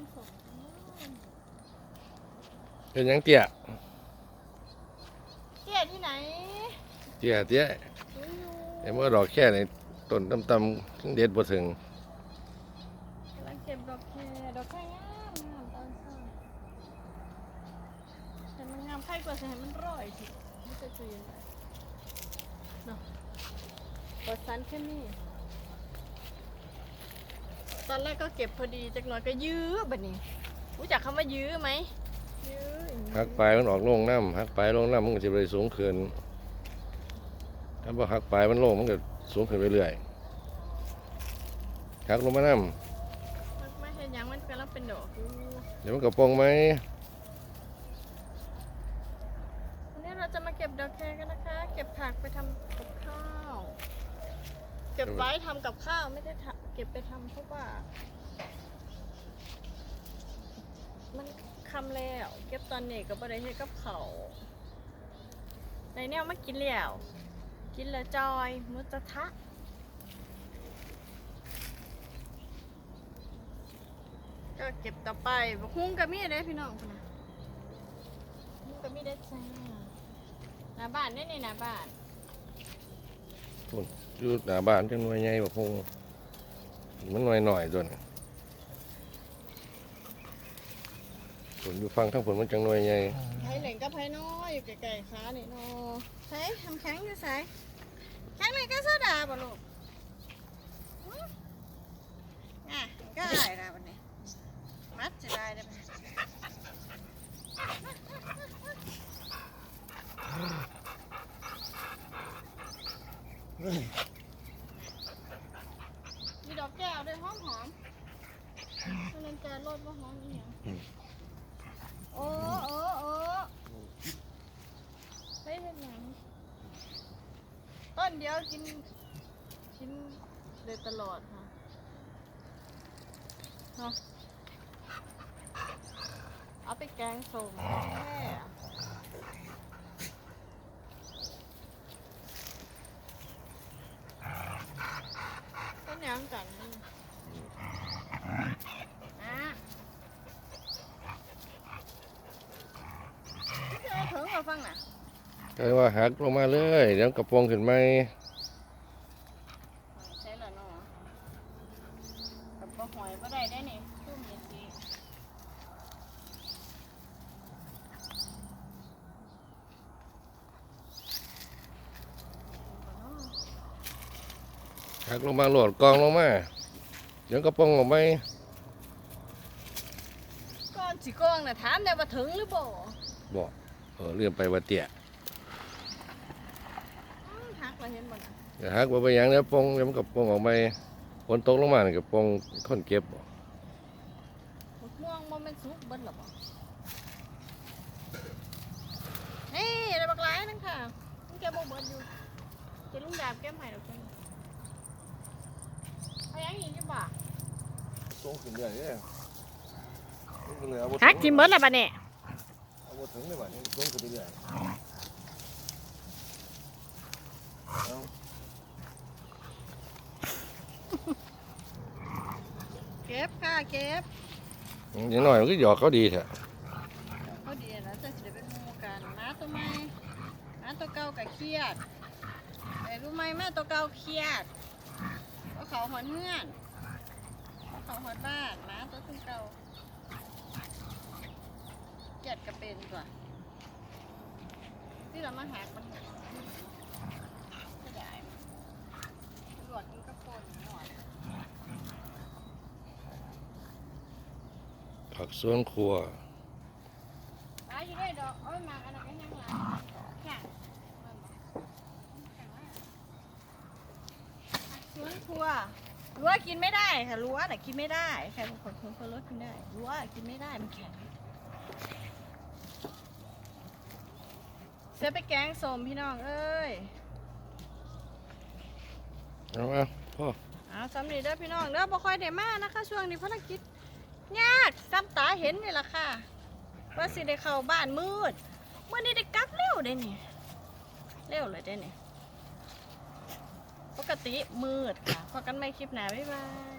งส้มเป็นหยังเตี้ยเตี้ยที่ไหน เตี้ยเตี้ยอยู่อยู่ไอ้เมื่อดอกแค่ในต้นตำๆเด็ดบ่ถึงกำลังเก็บดอกแคดอกแคงามงามตอนเช้าแต่มันงามใครกว่าจะให้มันร่อยสิไม่จะจุยยังไงเนาะปลดสันแค่นี้ ตอนแรกก็เก็บพอดีจักหน่อยก็ยื้อแบบนี้ รู้จักคำว่ายื้อไหมยื้ออย่างนี้หักปลายมันออกลงน้ำหักปลายลงน้ำมันก็จะไปสูงขึ้นถ้าบ่หักปลายมันลงมันก็สูงขึ้นไปเรื่อยหักลงมาน้มันไม่เห็นยังมันกำลังเป็นดอกอยู่ำเดี๋ยวมันก็ปองไหมวันนี้เราจะมาเก็บดอกแคกันนะคะ เก็บผักไปทำกับข้าว เก็บไว้ทำกับข้าวไม่ได้ทำเก็บไปทำเพราะว่า มันคำแล้ว เก็บตอนนี้ก็บ่ได้เฮ็ดกับเขาวในแนวมากินแล้ว กินแล้วจอยมุตทะก็เก็บต่อไปบักฮุ้งกับมีได้พี่น้องพุ่นนะฮุ้งกับมีได้จ้าหน้าบ้านได้นี่หน้าบ้าน อยู่หน้าบ้านจังหน่วยใหญ่บ่คงมันหน่อยหน่อยๆตัวนี้ส่วนอยู่ฟังทั้งผลมันจังหน่วยใหญ่ไผเหล่งก็ไผน้อยอยู่ไกลๆขานี่เนาะไผทำแข็งอยู่ไสแข็งไหนก็โซดาบ่ลูกหึอะก็ได้ละวันนี้มัดจะได้ได้ไหม มีดอกแก้วด้วยหอมหอมๆเพราะนั้นจะรดว่าหอมอีหยังโอ้โอ้โอ้เฮ้ยเป็นหยังต้นเดียวกินกินเลยตลอดค่ะเนาะเอาไปแกงส้มแค่ต้นหยังกันนี่อะเจอถึงมาฟังน่ะ ก็เลยว่าหักลงมาเลยเดี๋ยวกระโปรงขึ้นไหมใช่แล้วเนาะกับบ่หอยบ่ได้ได้นี่ซุ่มนี่สิหักลงมาโหลดกองลงมาเดี๋ยวกระโปรงออกไหมก่อนสิกองน่ะถามได้ว่าถึงหรือบ่บอกเออเลื่อนไปว่าเตี้ย อืมหักแล้วเห็นบ่น่ะเดี๋ยวหักว่าไปหยังเดี๋ยวโปรงเดี๋ยวมันกระโปรงออกไหมฝนตกลงมานี่กระโปรงคนเก็บบ่บักม่วงบ่แม่นสุกเบิดหรอบ่เฮ้ยได้บักหลายนึงค่ะมันแกบ่เบิดอยู่เจะลุงดาบแก้มให้ดอกจังเอาหยังอีกอยู่บ่สูงขึ้นเรื่อยๆเนี่ยมันก็เลยเอาบ่หักทิ่มเบิดแล้วบัดนี้เอาบ่ถึงเลยบัดนี้สูงขึ้นเรื่อยๆเอา เก็บค่ะเก็บอย่างน้อยมันก็หยอกเขาดีแท้พอดีแล้วจะสิได้เป็นหมู่กันหมาตัวใหม่หมาตัวเก่าก็เครียดแต่รู้ไหมแม่ตัวเก่าเครียดเพราะเขาหอนเงื่อนเพราะเขาหอนบ้านหมาตัวเก่าเครียดก็เป็นตัวที่เรามาหากมันก็ได้ตำรวจมันก็ปนหน่อย ผักสวนครัวตายอยู่ได้ดอกเอ้ยหมากอันนั้นก็ยังหลังแข็งสวนครัวรั้วกินไม่ได้ค่ะรั้วแต่ะกินไม่ได้ใครบางคนคนคนรั้วกินได้รั้วกินไม่ได้มันแข็งเสียไปแกงส้มพี่น้องเอ้ยเอามาพ่อเอาสำนีเด้อพี่น้องเด้อบ่ค่อยได้มานะคะ ช่วงนี้ภารกิจ ยากซ้ำตาเห็นนี่ล่ะค่ะ ว่าสิได้เข้าบ้านมืดเมื่อนี้ได้กลับเร็วได้นี่เร็วเลยได้นี่ปกติมืดค่ะพอกันไม่คลิปหนาบ๊ายบาย